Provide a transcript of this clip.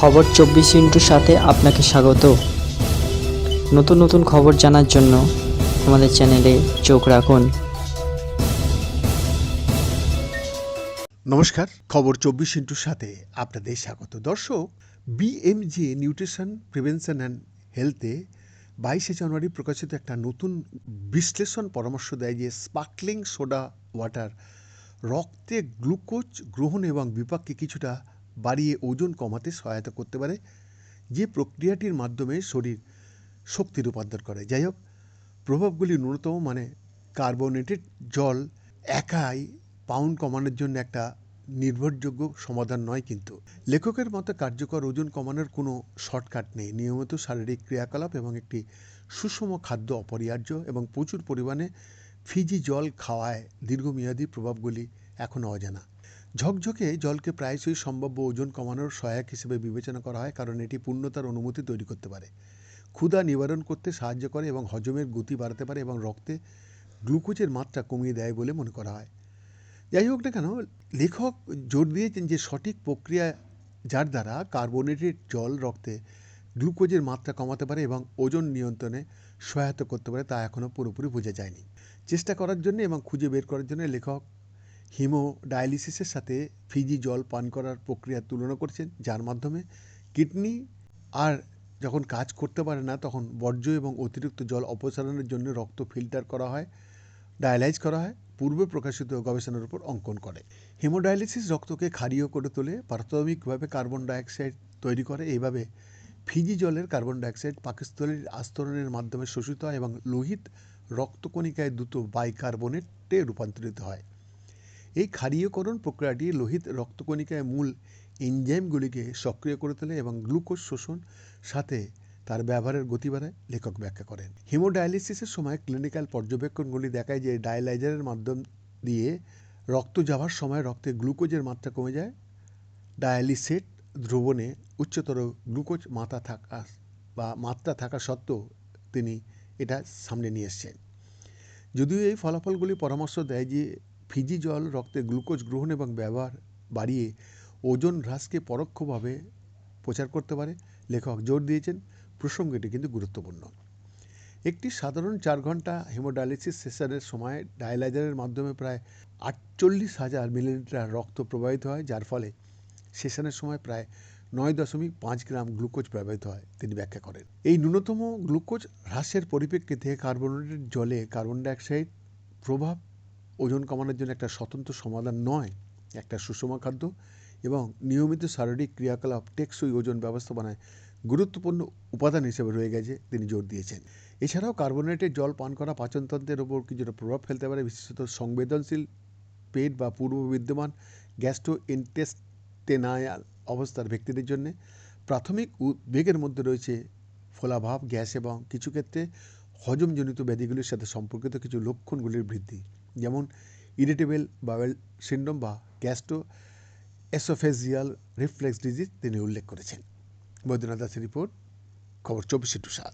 খবর চব্বিশ ইন্টুর সাথে আপনাকে স্বাগত। নতুন নতুন খবর জানার জন্য আমাদের চ্যানেলে চোখ রাখুন। নমস্কার, খবর চব্বিশ ইন্টুর সাথে আপনাদের স্বাগত। দর্শক বিএমজে নিউট্রিশন প্রিভেনশন অ্যান্ড হেলথে বাইশে জানুয়ারি প্রকাশিত একটা নতুন বিশ্লেষণ পরামর্শ দেয় যে স্পার্কলিং সোডা ওয়াটার রক্তে গ্লুকোজ গ্রহণ এবং বিপাককে কিছুটা বাড়িয়ে ওজন কমাতে সহায়তা করতে পারে, যে প্রক্রিয়াটির মাধ্যমে শরীর শক্তি রূপান্তর করে। যাই হোক, প্রভাবগুলি ন্যূনতম মানে কার্বোনেটেড জল একাই পাউন্ড কমানোর জন্য একটা নির্ভরযোগ্য সমাধান নয় কিন্তু। লেখকের মতে কার্যকর ওজন কমানোর কোনো শর্টকাট নেই। নিয়মিত শারীরিক ক্রিয়াকলাপ এবং একটি সুষম খাদ্য অপরিহার্য এবং প্রচুর পরিমাণে ফিজি জল খাওয়ায় দীর্ঘমেয়াদী প্রভাবগুলি এখনও অজানা। ঝকঝকে জলকে প্রায়শই সম্ভাব্য ওজন কমানোর সহায়ক হিসেবে বিবেচনা করা হয়, কারণ এটি পূর্ণতার অনুমতি তৈরি করতে পারে। ক্ষুধা নিবারণ করতে সাহায্য করে এবং হজমের গতি বাড়াতে পারে এবং রক্তে গ্লুকোজের মাত্রা কমিয়ে দেয় বলে মনে করা হয়। যাই হোক না কেন, লেখক জোর দিয়েছেন যে সঠিক প্রক্রিয়া যার দ্বারা কার্বোনেটেড জল রক্তে গ্লুকোজের মাত্রা কমাতে পারে এবং ওজন নিয়ন্ত্রণে সহায়তা করতে পারে তা এখনও পুরোপুরি বোঝা যায়নি। চেষ্টা করার জন্য এবং খুঁজে বের করার জন্য লেখক হিমো ডায়ালিসিসের সাথে ফিজি জল পান করার প্রক্রিয়ার তুলনা করছেন, যার মাধ্যমে কিডনি আর যখন কাজ করতে পারে না, তখন বর্জ্য এবং অতিরিক্ত জল অপসারণের জন্য রক্ত ফিল্টার করা হয়, ডায়ালাইজ করা হয়, পূর্বে প্রকাশিত গবেষণার উপর অঙ্কন করে। হেমোডায়ালিসিস রক্তকে ক্ষারীয় করে তোলে প্রাথমিকভাবে কার্বন ডাইঅক্সাইড তৈরি করে। এইভাবে ফিজি জলের কার্বন ডাইঅক্সাইড পাকস্থলীর আস্তরণের মাধ্যমে শোষিত হয় এবং লোহিত রক্তকণিকায় দ্রুত বাইকার্বনেটে রূপান্তরিত হয়। এই ক্ষারীয়করণ প্রক্রিয়াটি লোহিত রক্তকণিকায় মূল এনজাইমগুলিকে সক্রিয় করে তোলে এবং গ্লুকোজ শোষণ সাথে তার ব্যবহারের গতি বাড়ায়। লেখক ব্যাখ্যা করেন, হিমোডায়ালিসিসের সময় ক্লিনিক্যাল পর্যবেক্ষণগুলি দেখায় যে ডায়ালাইজারের মাধ্যম দিয়ে রক্ত যাওয়ার সময় রক্তে গ্লুকোজের মাত্রা কমে যায়। ডায়ালিসেট দ্রবণে উচ্চতর গ্লুকোজ মাত্রা থাকা, বা মাত্রা থাকা সত্ত্বেও তিনি এটা সামনে নিয়ে এসছেন। যদিও এই ফলাফলগুলি পরামর্শ দেয় যে ফিজি জল রক্তে গ্লুকোজ গ্রহণ এবং ব্যবহার বাড়িয়ে ওজন হ্রাসকে পরোক্ষভাবে প্রচার করতে পারে। লেখক জোর দিয়েছেন প্রসঙ্গটি কিন্তু গুরুত্বপূর্ণ। একটি সাধারণ চার ঘণ্টা হেমোডায়ালিসিস সেশনের সময় ডায়ালাইজারের মাধ্যমে প্রায় আটচল্লিশ হাজার মিলিলিটার রক্ত প্রবাহিত হয়, যার ফলে সেশনের সময় প্রায় নয় দশমিক পাঁচ গ্রাম গ্লুকোজ প্রবাহিত হয়, তিনি ব্যাখ্যা করেন। এই ন্যূনতম গ্লুকোজ হ্রাসের পরিপ্রেক্ষিতে কার্বনেটেড জলে কার্বন ডাইঅক্সাইড প্রভাব ওজন কমানোর জন্য একটা স্বতন্ত্র সমাধান নয়, একটা সুষম খাদ্য এবং নিয়মিত শারীরিক ক্রিয়াকলাপ টেকসই ওজন ব্যবস্থাপনায় গুরুত্বপূর্ণ উপাদান হিসেবে রয়ে গেছে, তিনি জোর দিয়েছেন। এছাড়াও কার্বোনেটেড জল পান করা পাচনতন্ত্রের ওপর কিছুটা প্রভাব ফেলতে পারে, বিশেষত সংবেদনশীল পেট বা পূর্ব বিদ্যমান গ্যাস্ট্রো ইন্টেস্টেনায়াল অবস্থার ব্যক্তিদের জন্য প্রাথমিক উদ্বেগের মধ্যে রয়েছে ফোলাভাব, গ্যাস এবং কিছু ক্ষেত্রে হজমজনিত ব্যাধিগুলির সাথে সম্পর্কিত কিছু লক্ষণগুলির বৃদ্ধি। যেমন ইরিটেবল বাওয়েল সিন্ড্রোম বা গ্যাস্ট্রো এসোফেজিয়াল রিফ্লেক্স ডিজিজ তিনি উল্লেখ করেছেন। বৈদ্যনাথ দাসের রিপোর্ট, খবর চব্বিশে টু সাত।